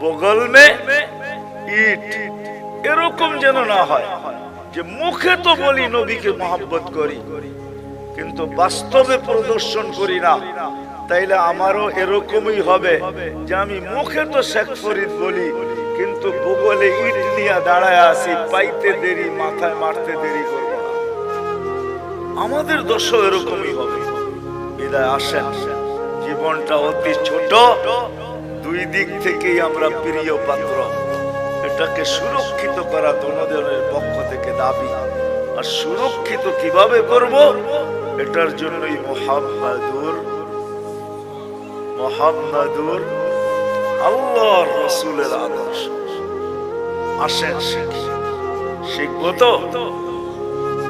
বগল মে ইট। এরকম যেন না হয় যে মুখে তো বলি নবীকে মহাব্বত করি, কিন্তু বাস্তবে প্রদর্শন করি না। তাইলে আমারও এরকমই হবে যে আমি মুখে তো শেখ ফরিদ বলি, কিন্তু বগলে ইট নিয়ে দাঁড়ায় আসি পাইতে দেরি, মাথায় মারতে দেরি করব না। আমাদের দোষও এরকমই হবে। বিদায় আসেন। জীবনটা অতি ছোট। দুই দিক থেকেই আমরা প্রিয় পাত্র। এটাকে সুরক্ষিত করা দোনোজনের পক্ষ থেকে দাবি। আর সুরক্ষিত কীভাবে করব? এটার জন্যই মোহাম্মদুর মোহাম্মদুর আল্লাহ রসুলের আদর্শ। আসেন শিখি শিখব তো?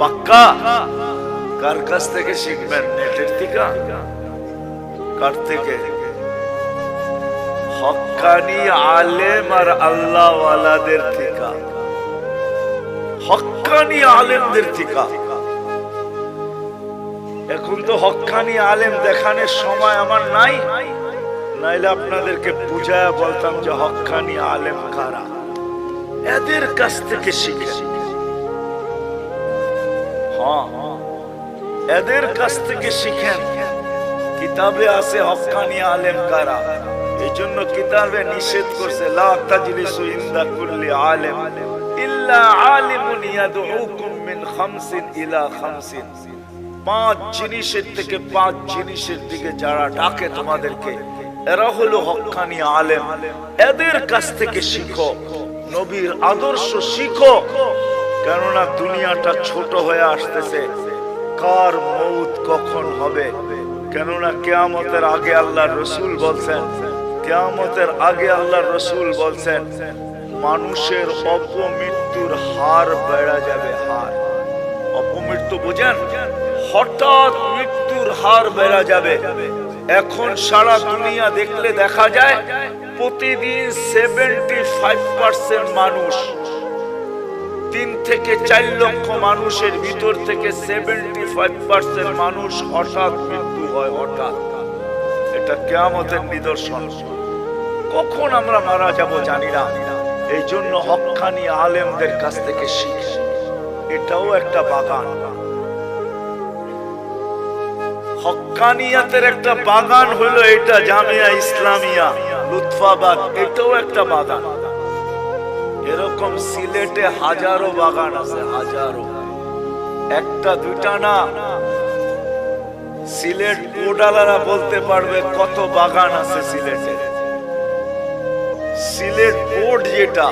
পাক্কা? কার কাছ থেকে শিখবেন? নেটের থেকে? কার থেকে? হক্কানি আলেম আর আল্লাহ ওয়ালাদের থেকে হক্কানি আলেমদের ঠিকা। এখন তো হক্কানি আলেম দেখানোর সময় আমার নাই। নাইলে আপনাদেরকে বুঝায় বলতাম যে হকানি আলেম কারা? এদের কাছ থেকে শিখে। হ্যাঁ এদের কাছ থেকে শিখেন। কিতাবে আছে হক্কানি আলেম কারা? এই জন্য কিতাবে নিষেধ করছে, লা তাজলিসু ইনদা কুল্লি আলেম, ইল্লা আলিমুন ইয়াদউকুম মিন খামসিন ইলা খামসিন। পাঁচ জিনিসের থেকে পাঁচ জিনিসের দিকে যারা ডাকে তোমাদেরকে, এরা হলো হক্কানি আলেম। এদের কাছ থেকে শিখো, নবীর আদর্শ শিখো। কেননা দুনিয়াটা ছোট হয়ে আসতেছে, কার মৌত কখন হবে? কেননা কেয়ামতের আগে আল্লাহ রসুল বলছেন কেয়ামতের আগে আল্লাহ রসুল বলছেন, মানুষের অপমৃত্যুর হার বেড়া যাবে, হার। অপমৃত্যু বুঝেন? হঠাৎ মৃত্যুর হার বেড়া যাবে। এখন সারা দুনিয়া দেখলে দেখা যায়, প্রতিদিন সেভেন্টি ফাইভ পার্সেন্ট মানুষ, তিন থেকে চার লক্ষ মানুষের ভিতর থেকে সেভেন্টি ফাইভ পার্সেন্ট মানুষ হঠাৎ মৃত্যু হয়, হঠাৎ। এটা কেয়ামতের নিদর্শন। কখন আমরা মারা যাব জানি না। এই জন্য হক্কানি আলেমদের কাছ থেকে শিখ। এটাও একটা বাগান। হক্কানিয়াতের একটা বাগান হলো এটা, জামিয়া ইসলামিয়া, লুৎফাবাদ, এটাও একটা বাগান। এরকম সিলেটে হাজারো বাগান আছে, হাজারো। একটা, দুইটা না। সিলেট বোর্ডালারা বলতে পারবে কত বাগান আছে সিলেটে। সিলেট বোর্ড যেটা,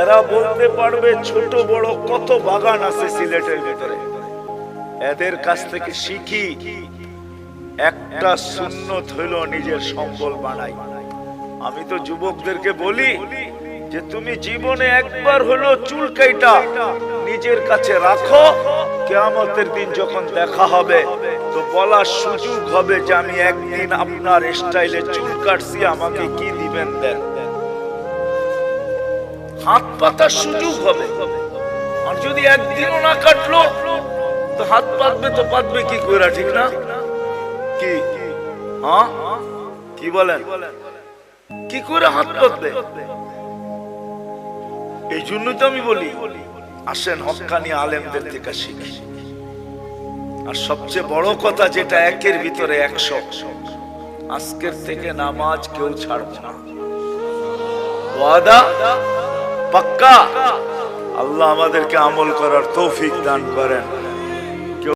এরা বলতে পারবে ছোট বড় কত বাগান আছে সিলেটের ভিতরে। এদের কাছ থেকে শিখি, একটা সুন্নত হইল নিজের সম্বল বানাই। আমি তো যুবকদেরকে বলি যে তুমি জীবনে একবার হলো চুল কাইটা নিজের কাছে রাখো, কেয়ামতের দিন যখন দেখা হবে, তো বলার সুযোগ হবে যে আমি একদিন আপনার স্টাইলে চুল কাটছি, আমাকে কি দিবেন দেন? হাত পাতার সুযোগ হবে। আর যদি একদিনও না কাটলো, তো হাত পাতবে তো পাতবে কি করে ঠিক না? কি? হ্যাঁ? কি বলেন? কি করে হাত পাতবে? এই জন্য তো আমি বলি, আসেন হক্কানি আলেমদের থেকে শিখি। আর সবচেয়ে বড় কথা যেটা একের ভিতরে একশো, আজকের থেকে নামাজ কেউ ছাড়বে না। ওয়াদা? পাক্কা। আল্লাহ আমাদেরকে আমল করার তৌফিক দান করেন।